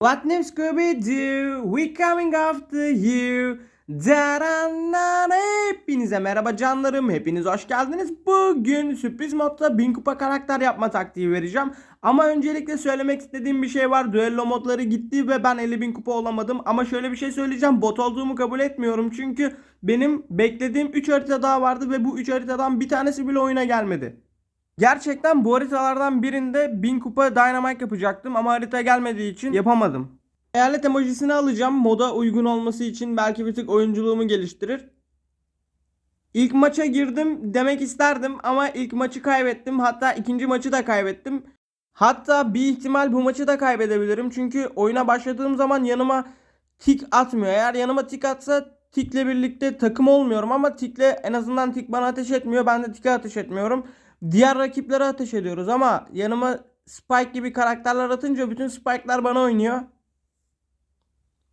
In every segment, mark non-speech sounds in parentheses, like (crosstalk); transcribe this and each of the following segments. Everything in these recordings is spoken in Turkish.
What new Scooby-Doo? We coming after you. Daranana. Hepinize merhaba canlarım. Hepiniz hoş geldiniz. Bugün sürpriz modda 1000 kupa karakter yapma taktiği vereceğim. Ama öncelikle söylemek istediğim bir şey var. Duello modları gitti ve ben 50.000 kupa olamadım. Ama şöyle bir şey söyleyeceğim. Bot olduğumu kabul etmiyorum. Çünkü benim beklediğim 3 harita daha vardı ve bu 3 haritadan bir tanesi bile oyuna gelmedi. Gerçekten bu haritalardan birinde 1000 kupa Dynamite yapacaktım ama harita gelmediği için yapamadım. Hayalet emojisini alacağım moda uygun olması için belki bir tık oyunculuğumu geliştirir. İlk maça girdim demek isterdim ama ilk maçı kaybettim. Hatta ikinci maçı da kaybettim. Hatta bir ihtimal bu maçı da kaybedebilirim. Çünkü oyuna başladığım zaman yanıma tik atmıyor. Eğer yanıma tik atsa tikle birlikte takım olmuyorum ama tikle en azından tik bana ateş etmiyor. Ben de tike ateş etmiyorum. Diğer rakiplere ateş ediyoruz ama yanıma Spike gibi karakterler atınca bütün Spike'lar bana oynuyor.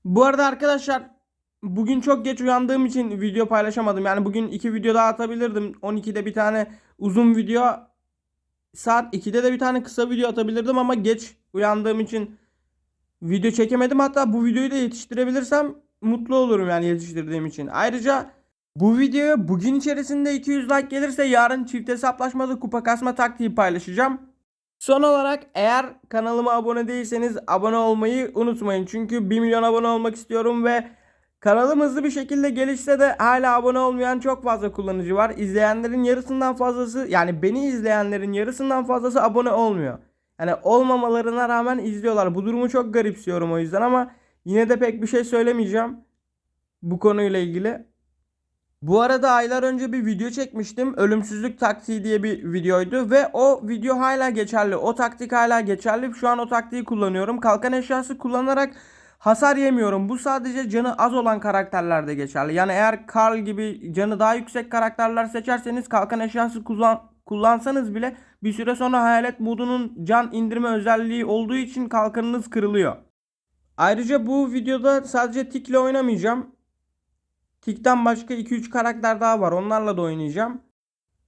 Bu arada arkadaşlar bugün çok geç uyandığım için video paylaşamadım. Yani bugün iki video daha atabilirdim. 12'de bir tane uzun video saat 2'de de bir tane kısa video atabilirdim ama geç uyandığım için video çekemedim. Hatta bu videoyu da yetiştirebilirsem mutlu olurum yani yetiştirdiğim için. Ayrıca bu videoya bugün içerisinde 200 like gelirse yarın çift hesaplaşmalı kupa kasma taktiği paylaşacağım. Son olarak eğer kanalıma abone değilseniz abone olmayı unutmayın. Çünkü 1 milyon abone olmak istiyorum ve kanalım hızlı bir şekilde gelişse de hala abone olmayan çok fazla kullanıcı var. İzleyenlerin yarısından fazlası yani beni izleyenlerin yarısından fazlası abone olmuyor. Yani olmamalarına rağmen izliyorlar. Bu durumu çok garipsiyorum o yüzden ama yine de pek bir şey söylemeyeceğim bu konuyla ilgili. Bu arada aylar önce bir video çekmiştim. Ölümsüzlük taktiği diye bir videoydu ve o video hala geçerli. O taktik hala geçerli. Şu an o taktiği kullanıyorum. Kalkan eşyası kullanarak hasar yemiyorum. Bu sadece canı az olan karakterlerde geçerli. Yani eğer Carl gibi canı daha yüksek karakterler seçerseniz kalkan eşyası kullan kullansanız bile bir süre sonra hayalet modunun can indirme özelliği olduğu için kalkanınız kırılıyor. Ayrıca bu videoda sadece tikle oynamayacağım. Tik'ten başka 2-3 karakter daha var. Onlarla da oynayacağım.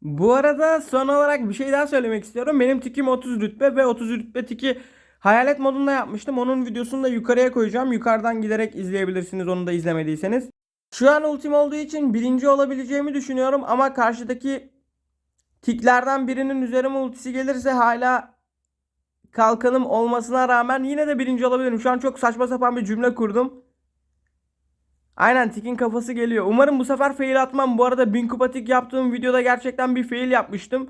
Bu arada son olarak bir şey daha söylemek istiyorum. Benim tikim 30 rütbe ve 30 rütbe tiki hayalet modunda yapmıştım. Onun videosunu da yukarıya koyacağım. Yukarıdan giderek izleyebilirsiniz onu da izlemediyseniz. Şu an ultim olduğu için birinci olabileceğimi düşünüyorum ama karşıdaki tiklerden birinin üzerime ultisi gelirse hala kalkanım olmasına rağmen yine de birinci olabilirim. Şu an çok saçma sapan bir cümle kurdum. Aynen Tik'in kafası geliyor. Umarım bu sefer fail atmam. Bu arada 1000 kupa Tik yaptığım videoda gerçekten bir fail yapmıştım.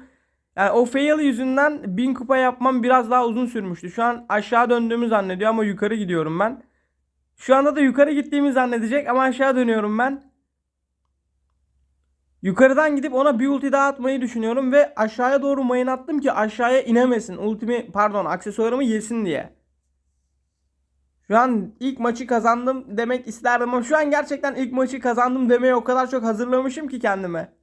Yani o fail yüzünden 1000 kupa yapmam biraz daha uzun sürmüştü. Şu an aşağı döndüğümü zannediyor ama yukarı gidiyorum ben. Şu anda da yukarı gittiğimi zannedecek ama aşağı dönüyorum ben. Yukarıdan gidip ona bir ulti daha atmayı düşünüyorum ve aşağıya doğru mayın attım ki aşağıya inemesin. Ultimi pardon aksesuarımı yesin diye. Şu an ilk maçı kazandım demek isterdim ama şu an gerçekten ilk maçı kazandım demeye o kadar çok hazırlamışım ki kendime.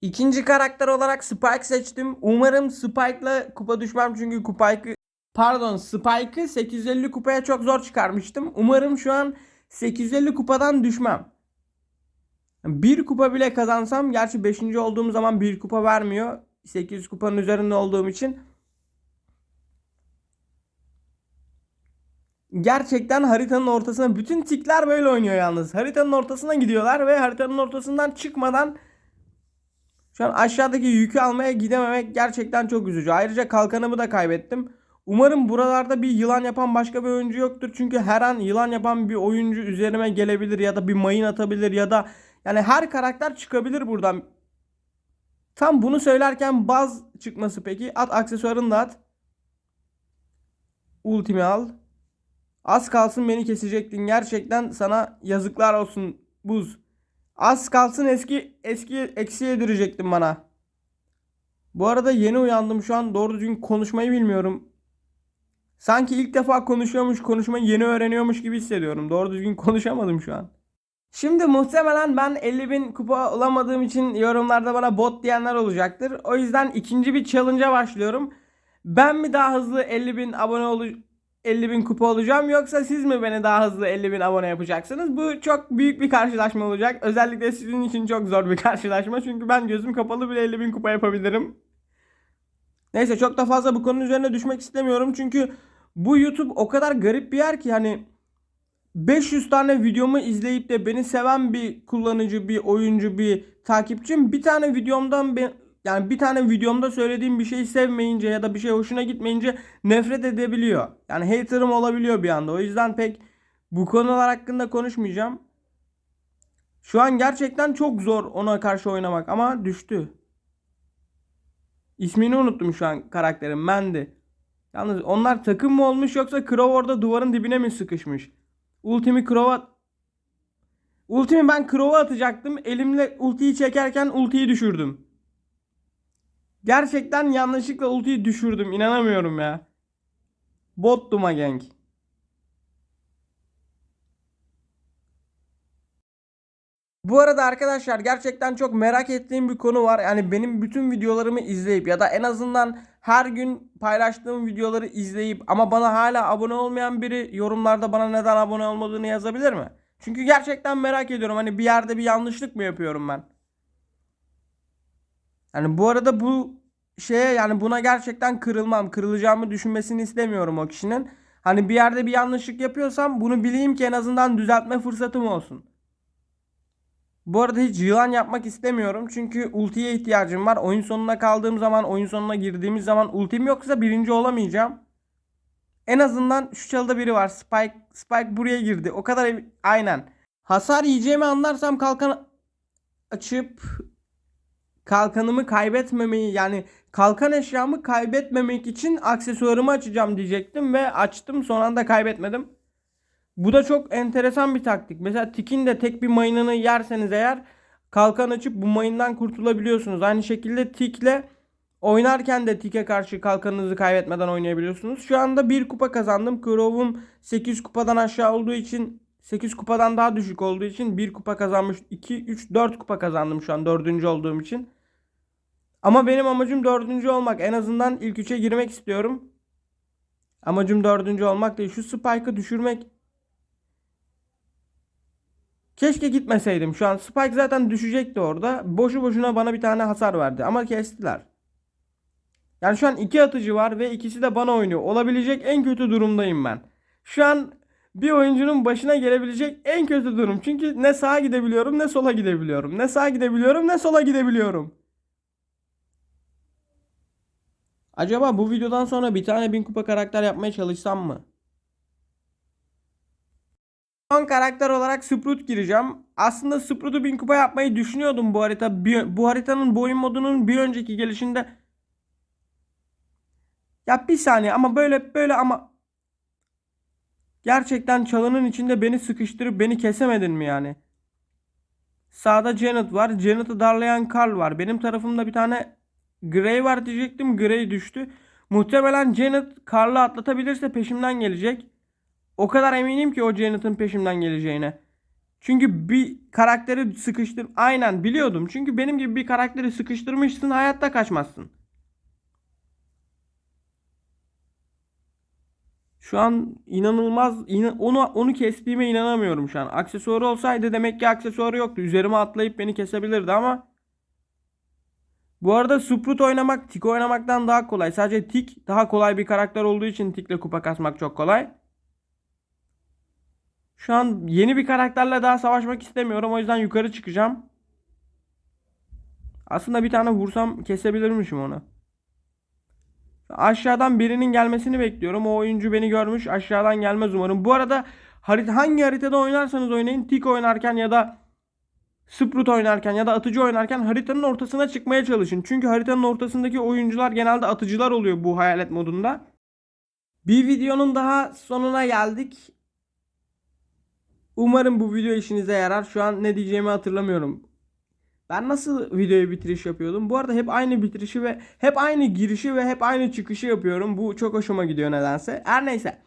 İkinci karakter olarak Spike seçtim. Umarım Spike'la kupa düşmem çünkü Spike'ı pardon Spike'ı 850 kupaya çok zor çıkarmıştım. Umarım şu an 850 kupadan düşmem. Bir kupa bile kazansam gerçi 5. olduğum zaman bir kupa vermiyor. 800 kupanın üzerinde olduğum için gerçekten haritanın ortasına bütün tikler böyle oynuyor yalnız. Haritanın ortasına gidiyorlar ve haritanın ortasından çıkmadan şu an aşağıdaki yükü almaya gidememek gerçekten çok üzücü. Ayrıca kalkanımı da kaybettim. Umarım buralarda bir yılan yapan başka bir oyuncu yoktur. Çünkü her an yılan yapan bir oyuncu üzerime gelebilir ya da bir mayın atabilir ya da yani her karakter çıkabilir buradan. Tam bunu söylerken baz çıkması peki. At aksesuarını da at. Ultimi al. Az kalsın beni kesecektin. Gerçekten sana yazıklar olsun buz. Az kalsın eski eski eksi yedirecektin bana. Bu arada yeni uyandım şu an doğru düzgün konuşmayı bilmiyorum. Sanki ilk defa konuşuyormuş, konuşmayı yeni öğreniyormuş gibi hissediyorum. Doğru düzgün konuşamadım şu an. Şimdi muhtemelen ben 50 bin kupa olamadığım için yorumlarda bana bot diyenler olacaktır. O yüzden ikinci bir challenge'a başlıyorum. Ben mi daha hızlı 50 bin abone ol 50 bin kupa olacağım yoksa siz mi beni daha hızlı 50 bin abone yapacaksınız? Bu çok büyük bir karşılaşma olacak. Özellikle sizin için çok zor bir (laughs) karşılaşma. Çünkü ben gözüm kapalı bile 50 bin kupa yapabilirim. Neyse çok da fazla bu konunun üzerine düşmek istemiyorum. Çünkü bu YouTube o kadar garip bir yer ki hani 500 tane videomu izleyip de beni seven bir kullanıcı, bir oyuncu, bir takipçim bir tane videomdan yani bir tane videomda söylediğim bir şeyi sevmeyince ya da bir şey hoşuna gitmeyince nefret edebiliyor. Yani haterım olabiliyor bir anda. O yüzden pek bu konular hakkında konuşmayacağım. Şu an gerçekten çok zor ona karşı oynamak ama düştü. İsmini unuttum şu an karakterin. Mandy. Yalnız onlar takım mı olmuş yoksa Crow orada duvarın dibine mi sıkışmış? Ultimi Crow'a Ultimi ben Crow'a atacaktım. Elimle ultiyi çekerken ultiyi düşürdüm. Gerçekten yanlışlıkla ultiyi düşürdüm. İnanamıyorum ya. Bottu Magenk. Bu arada arkadaşlar gerçekten çok merak ettiğim bir konu var. Yani benim bütün videolarımı izleyip ya da en azından her gün paylaştığım videoları izleyip ama bana hala abone olmayan biri yorumlarda bana neden abone olmadığını yazabilir mi? Çünkü gerçekten merak ediyorum. Hani bir yerde bir yanlışlık mı yapıyorum ben? Yani bu arada bu şeye yani buna gerçekten kırılmam. Kırılacağımı düşünmesini istemiyorum o kişinin. Hani bir yerde bir yanlışlık yapıyorsam bunu bileyim ki en azından düzeltme fırsatım olsun. Bu arada hiç yılan yapmak istemiyorum. Çünkü ultiye ihtiyacım var. Oyun sonuna kaldığım zaman, oyun sonuna girdiğimiz zaman ultim yoksa birinci olamayacağım. En azından şu çalıda biri var. Spike Spike buraya girdi. O kadar aynen. Hasar yiyeceğimi anlarsam kalkan açıp kalkanımı kaybetmemeyi yani kalkan eşyamı kaybetmemek için aksesuarımı açacağım diyecektim ve açtım son anda kaybetmedim. Bu da çok enteresan bir taktik. Mesela tikin de tek bir mayınını yerseniz eğer kalkan açıp bu mayından kurtulabiliyorsunuz. Aynı şekilde tikle oynarken de tike karşı kalkanınızı kaybetmeden oynayabiliyorsunuz. Şu anda bir kupa kazandım. Crow'um 8 kupadan aşağı olduğu için 8 kupadan daha düşük olduğu için bir kupa kazanmış. 2, 3, 4 kupa kazandım şu an 4. olduğum için. Ama benim amacım 4. olmak. En azından ilk 3'e girmek istiyorum. Amacım 4. olmak değil. Şu Spike'ı düşürmek Keşke gitmeseydim. Şu an Spike zaten düşecekti orada. Boşu boşuna bana bir tane hasar verdi. Ama kestiler. Yani şu an iki atıcı var ve ikisi de bana oynuyor. Olabilecek en kötü durumdayım ben. Şu an bir oyuncunun başına gelebilecek en kötü durum. Çünkü ne sağa gidebiliyorum ne sola gidebiliyorum. Ne sağa gidebiliyorum ne sola gidebiliyorum. Acaba bu videodan sonra bir tane bin kupa karakter yapmaya çalışsam mı? Son karakter olarak Sprout gireceğim. Aslında Sprout'u 1000 kupa yapmayı düşünüyordum bu harita. Bir- bu haritanın bu oyun modunun bir önceki gelişinde. Ya bir saniye ama böyle böyle ama gerçekten çalının içinde beni sıkıştırıp beni kesemedin mi yani? Sağda Janet var. Janet'ı darlayan Carl var. Benim tarafımda bir tane Grey var diyecektim. Grey düştü. Muhtemelen Janet Carl'ı atlatabilirse peşimden gelecek. O kadar eminim ki o Janet'ın peşimden geleceğine. Çünkü bir karakteri sıkıştır... Aynen biliyordum. Çünkü benim gibi bir karakteri sıkıştırmışsın hayatta kaçmazsın. Şu an inanılmaz inan- onu onu kestiğime inanamıyorum şu an. Aksesuarı olsaydı demek ki aksesuarı yoktu. Üzerime atlayıp beni kesebilirdi ama bu arada Sprout oynamak Tik oynamaktan daha kolay. Sadece Tik daha kolay bir karakter olduğu için Tik'le kupa kasmak çok kolay. Şu an yeni bir karakterle daha savaşmak istemiyorum. O yüzden yukarı çıkacağım. Aslında bir tane vursam kesebilirmişim onu. Aşağıdan birinin gelmesini bekliyorum. O oyuncu beni görmüş. Aşağıdan gelmez umarım. Bu arada harita, hangi haritada oynarsanız oynayın. Tik oynarken ya da Sprout oynarken ya da atıcı oynarken haritanın ortasına çıkmaya çalışın. Çünkü haritanın ortasındaki oyuncular genelde atıcılar oluyor bu hayalet modunda. Bir videonun daha sonuna geldik. Umarım bu video işinize yarar. Şu an ne diyeceğimi hatırlamıyorum. Ben nasıl videoya bitiriş yapıyordum? Bu arada hep aynı bitirişi ve hep aynı girişi ve hep aynı çıkışı yapıyorum. Bu çok hoşuma gidiyor nedense. Her neyse.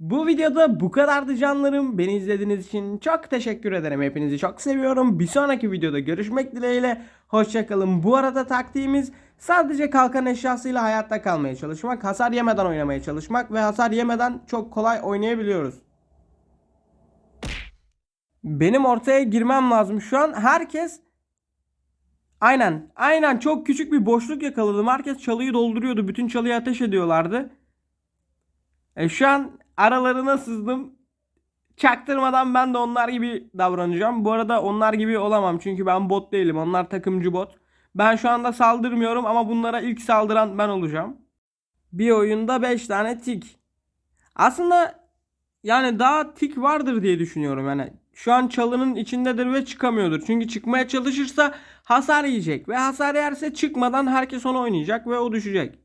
Bu videoda bu kadardı canlarım. Beni izlediğiniz için çok teşekkür ederim. Hepinizi çok seviyorum. Bir sonraki videoda görüşmek dileğiyle. Hoşçakalın. Bu arada taktiğimiz sadece kalkan eşyasıyla hayatta kalmaya çalışmak. Hasar yemeden oynamaya çalışmak ve hasar yemeden çok kolay oynayabiliyoruz. Benim ortaya girmem lazım. Şu an herkes Aynen. Aynen çok küçük bir boşluk yakaladım. Herkes çalıyı dolduruyordu. Bütün çalıyı ateş ediyorlardı. E, şu an aralarına sızdım. Çaktırmadan ben de onlar gibi davranacağım. Bu arada onlar gibi olamam çünkü ben bot değilim. Onlar takımcı bot. Ben şu anda saldırmıyorum ama bunlara ilk saldıran ben olacağım. Bir oyunda 5 tane tik. Aslında yani daha tik vardır diye düşünüyorum yani. Şu an çalının içindedir ve çıkamıyordur. Çünkü çıkmaya çalışırsa hasar yiyecek. Ve hasar yerse çıkmadan herkes onu oynayacak ve o düşecek.